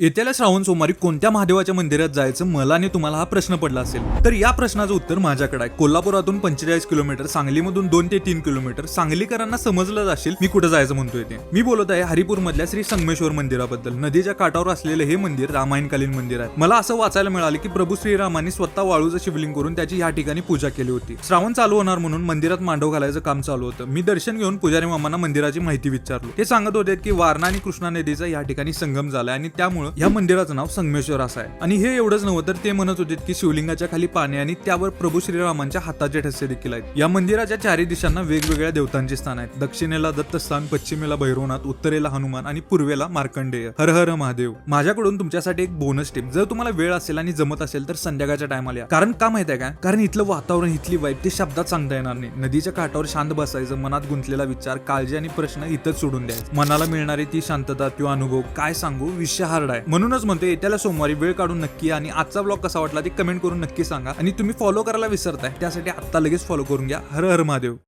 येत्याला श्रावण सोमवारी कोणत्या महादेवाच्या मंदिरात जायचं मला आणि तुम्हाला हा प्रश्न पडला असेल? तर या प्रश्नाचं उत्तर माझ्याकडे आहे. कोल्हापुरातून पंचेचाळीस किलोमीटर सांगलीमधून दोन ते तीन किलोमीटर. सांगलीकरांना समजलं असेल मी कुठं जायचं म्हणतोय ते. मी बोलत आहे हरिपूर मधल्या श्री संगमेश्वर मंदिराबद्दल. नदीच्या काठावर असलेलं हे मंदिर रामायणकालीन मंदिर आहे. मला असं वाचायला मिळालं की प्रभू श्रीरामांनी स्वतः वाळूचं शिवलिंग करून त्याची या ठिकाणी पूजा केली होती. श्रावण चालू होणार म्हणून मंदिरात मांडव घालायचं काम चालू होतं. मी दर्शन घेऊन पुजारी मामांना मंदिराची माहिती विचारलो. ते सांगत होते की वारणा आणि कृष्णा नदीचा या ठिकाणी संगम झाला आणि त्यामुळे या मंदिराचं नाव संगमेश्वर असं आहे. आणि हे एवढंच नव्हतं तर ते म्हणत होते की शिवलिंगाच्या खाली पाणी आणि त्यावर प्रभू श्रीरामांच्या हाताचे ठसे देखील आहेत. या मंदिराच्या चारही दिशांना वेगवेगळ्या देवतांची स्थान आहेत. दक्षिणेला दत्तस्थान पश्चिमेला भैरवनाथ उत्तरेला हनुमान आणि पूर्वेला मार्कंडेय. हर हर महादेव. माझ्याकडून तुमच्यासाठी एक बोनस टिप जर तुम्हाला वेळ असेल आणि जमत असेल तर संध्याकाळच्या टायमाला या. कारण का माहिती आहे का? कारण इथलं वातावरण इथली वाईट ते शब्दात सांगता येणार नाही. नदीच्या काठावर शांत बसायचं मनात गुंतलेला विचार काळजी आणि प्रश्न इथंच सोडून द्यायचं. मनाला मिळणारी ती शांतता किंवा अनुभव काय सांगू विषय हार्ड आहे. म्हणूनच म्हणते येत्याला सोमवारी वेळ काढून नक्की आणि आजचा ब्लॉग कसा वाटला ते कमेंट करून नक्की सांगा. आणि तुम्ही फॉलो करायला विसरताय त्यासाठी आत्ता लगेच फॉलो करून घ्या. हर हर महादेव.